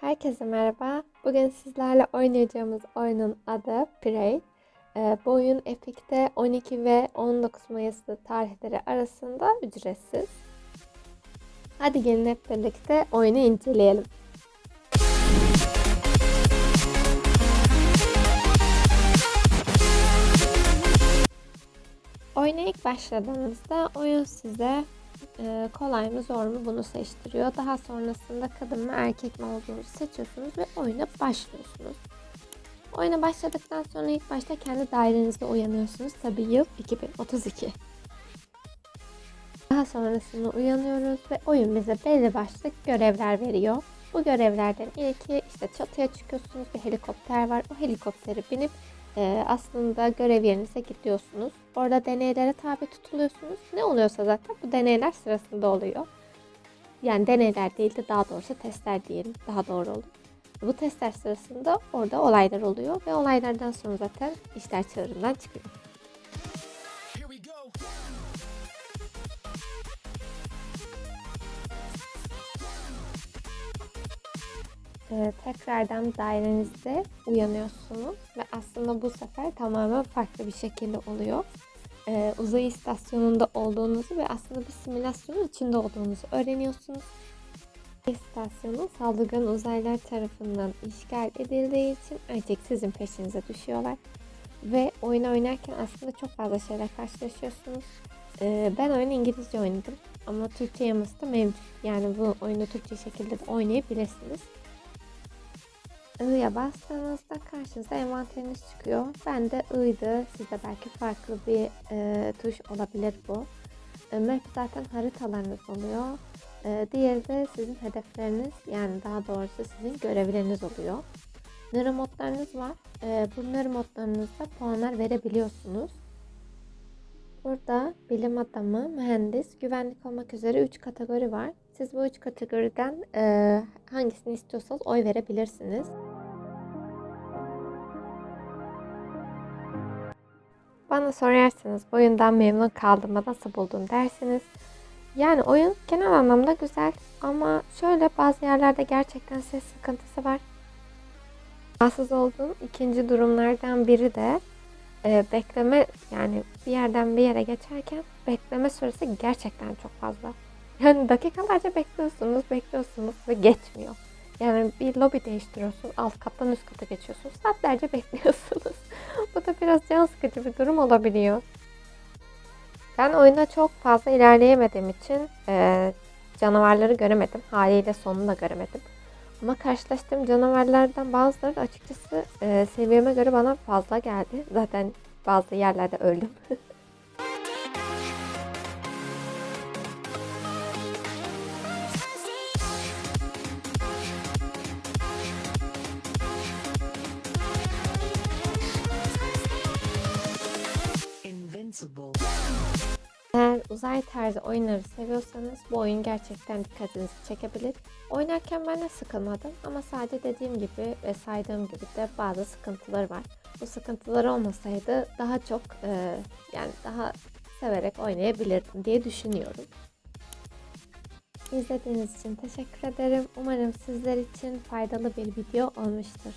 Herkese merhaba. Bugün sizlerle oynayacağımız oyunun adı Prey. Ee, bu oyun Epic'te 12 ve 19 Mayıs'ta tarihleri arasında ücretsiz. Hadi gelin hep birlikte oyunu inceleyelim. Oyuna ilk başladığınızda oyun size e, kolay mı zor mu bunu seçtiriyor. Daha sonrasında kadın mı erkek mi olduğunuzu seçiyorsunuz ve oyuna başlıyorsunuz. Oyuna başladıktan sonra ilk başta kendi dairenizde uyanıyorsunuz. Tabii yıl 2032. Daha sonrasında uyanıyoruz ve oyun bize belli başlı görevler veriyor. Bu görevlerden ilki işte çatıya çıkıyorsunuz bir helikopter var. O helikopteri binip e, aslında görev yerinize gidiyorsunuz. Orada deneylere tabi tutuluyorsunuz. Ne oluyorsa zaten bu deneyler sırasında oluyor. Yani deneyler değil de daha doğrusu testler diyelim. Daha doğru olur. Bu testler sırasında orada olaylar oluyor ve olaylardan sonra zaten işler çığırından çıkıyor. Ee, tekrardan dairenizde uyanıyorsunuz ve aslında bu sefer tamamen farklı bir şekilde oluyor. Ee, uzay istasyonunda olduğunuzu ve aslında bir simülasyonun içinde olduğunuzu öğreniyorsunuz. İstasyonu saldırgan uzaylılar tarafından işgal edildiği için artık sizin peşinize düşüyorlar. Ve oyun oynarken aslında çok fazla şeyler karşılaşıyorsunuz. Ee, ben oyunu İngilizce oynadım ama Türkçe yaması da mevcut. Yani bu oyunu Türkçe şekilde de oynayabilirsiniz. I'ya bastığınızda karşınıza envanteriniz çıkıyor. Ben de I'ydı. Sizde belki farklı bir e, tuş olabilir bu. E, map zaten haritalarınız oluyor. E, diğeri de sizin hedefleriniz yani daha doğrusu sizin görevleriniz oluyor. Nöro modlarınız var. E, bu nöro modlarınızda puanlar verebiliyorsunuz. Burada bilim adamı, mühendis, güvenlik olmak üzere 3 kategori var. Siz bu 3 kategoriden e, hangisini istiyorsanız oy verebilirsiniz. Bana sorarsanız bu oyundan memnun kaldım nasıl buldun dersiniz. Yani oyun genel anlamda güzel ama şöyle bazı yerlerde gerçekten ses sıkıntısı var. Rahatsız olduğum ikinci durumlardan biri de e, bekleme yani bir yerden bir yere geçerken bekleme süresi gerçekten çok fazla. Yani dakikalarca bekliyorsunuz, bekliyorsunuz ve geçmiyor. Yani bir lobi değiştiriyorsunuz, alt kattan üst kata geçiyorsunuz, saatlerce bekliyorsunuz. Bu da biraz can sıkıcı bir durum olabiliyor. Ben oyunda çok fazla ilerleyemediğim için e, canavarları göremedim. Haliyle sonunu da göremedim. Ama karşılaştığım canavarlardan bazıları da açıkçası e, seviyeme göre bana fazla geldi. Zaten bazı yerlerde öldüm. uzay tarzı oyunları seviyorsanız bu oyun gerçekten dikkatinizi çekebilir. Oynarken ben de sıkılmadım ama sadece dediğim gibi ve saydığım gibi de bazı sıkıntıları var. Bu sıkıntılar olmasaydı daha çok e, yani daha severek oynayabilirdim diye düşünüyorum. İzlediğiniz için teşekkür ederim. Umarım sizler için faydalı bir video olmuştur.